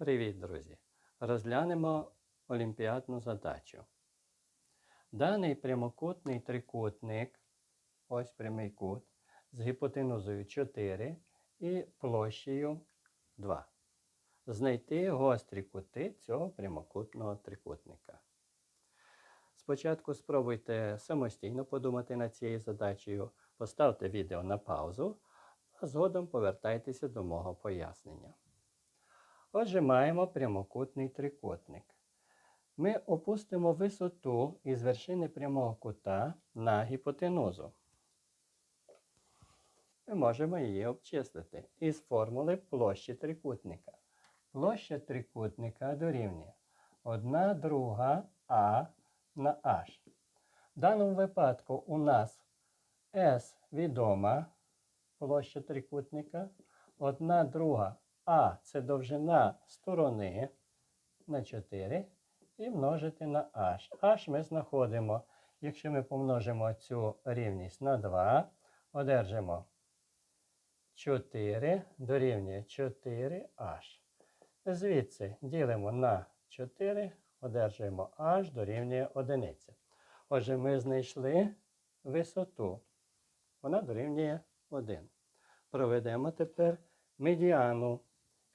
Привіт, друзі! Розглянемо олімпіадну задачу. Даний прямокутний трикутник, ось прямий кут, з гіпотенузою 4 і площею 2. Знайти гострі кути цього прямокутного трикутника. Спочатку спробуйте самостійно подумати над цією задачею, поставте відео на паузу, а згодом повертайтеся до мого пояснення. Отже, маємо прямокутний трикутник. Ми опустимо висоту із вершини прямого кута на гіпотенузу. Ми можемо її обчислити із формули площі трикутника. Площа трикутника дорівнює 1 друга А на H. В даному випадку у нас S відома площа трикутника, 1 друга а це довжина сторони на 4 і множити на h. h ми знаходимо, якщо ми помножимо цю рівність на 2, одержимо 4 дорівнює 4h. Звідси ділимо на 4, одержуємо h дорівнює 1. Отже, ми знайшли висоту. Вона дорівнює 1. Проведемо тепер медіану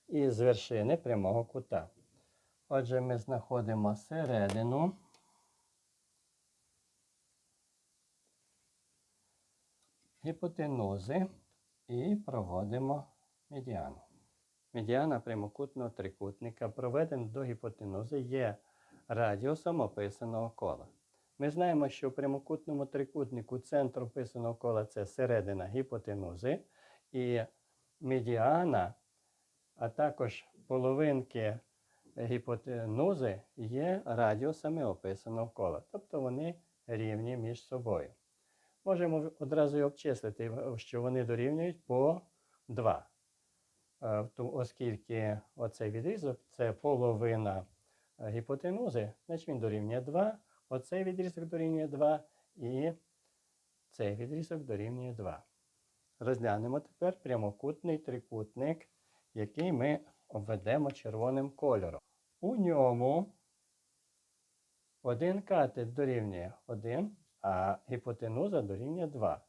із вершини прямого кута. Отже, ми знаходимо середину. Гіпотенузи і проводимо медіану. Медіана прямокутного трикутника, проведена до гіпотенузи, є радіусом описаного кола. Ми знаємо, що в прямокутному трикутнику центр описаного кола це середина гіпотенузи, і медіана а також половинки гіпотенузи є радіусами описаного кола. Тобто вони рівні між собою. Можемо одразу і обчислити, що вони дорівнюють по 2. Е, оскільки оцей відрізок це половина гіпотенузи, значить він дорівнює 2, оцей відрізок дорівнює 2 і цей відрізок дорівнює 2. Розглянемо тепер прямокутний трикутник який ми обведемо червоним кольором. У ньому один катет дорівнює 1, а гіпотенуза дорівнює 2.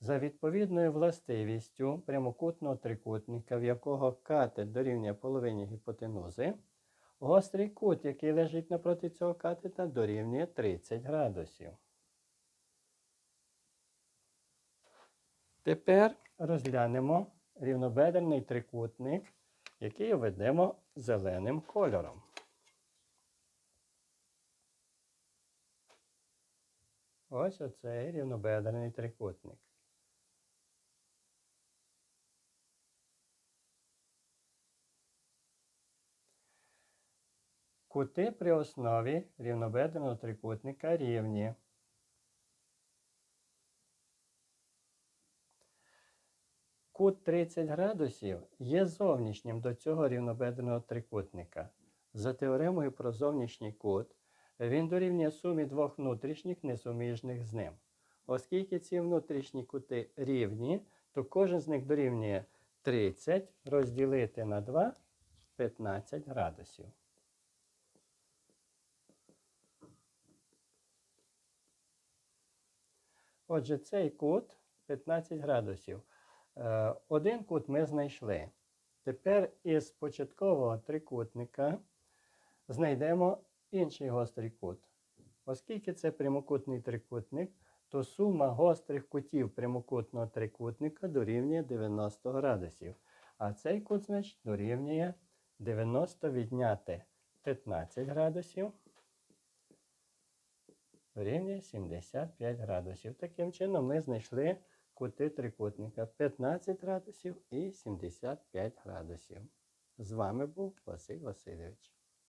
За відповідною властивістю прямокутного трикутника, в якого катет дорівнює половині гіпотенузи, гострий кут, який лежить напроти цього катета, дорівнює 30 градусів. Тепер розглянемо рівнобедерний трикутник, який ведемо зеленим кольором. Ось оцей рівнобедерний трикутник. Кути при основі рівнобедреного трикутника рівні. Кут 30 градусів є зовнішнім до цього рівнобедреного трикутника. За теоремою про зовнішній кут, він дорівнює сумі двох внутрішніх несуміжних з ним. Оскільки ці внутрішні кути рівні, то кожен з них дорівнює 30 розділити на 2 15 градусів. Отже, цей кут 15 градусів. Е, один кут ми знайшли. Тепер із початкового трикутника знайдемо інший гострий кут. Оскільки це прямокутний трикутник, то сума гострих кутів прямокутного трикутника дорівнює 90 градусів. А цей кут, значить, дорівнює 90 відняти 15 градусів. Дорівнює 75 градусів. Таким чином, ми знайшли кути трикутника 15 градусів і 75 градусів. З вами був Василь Васильович.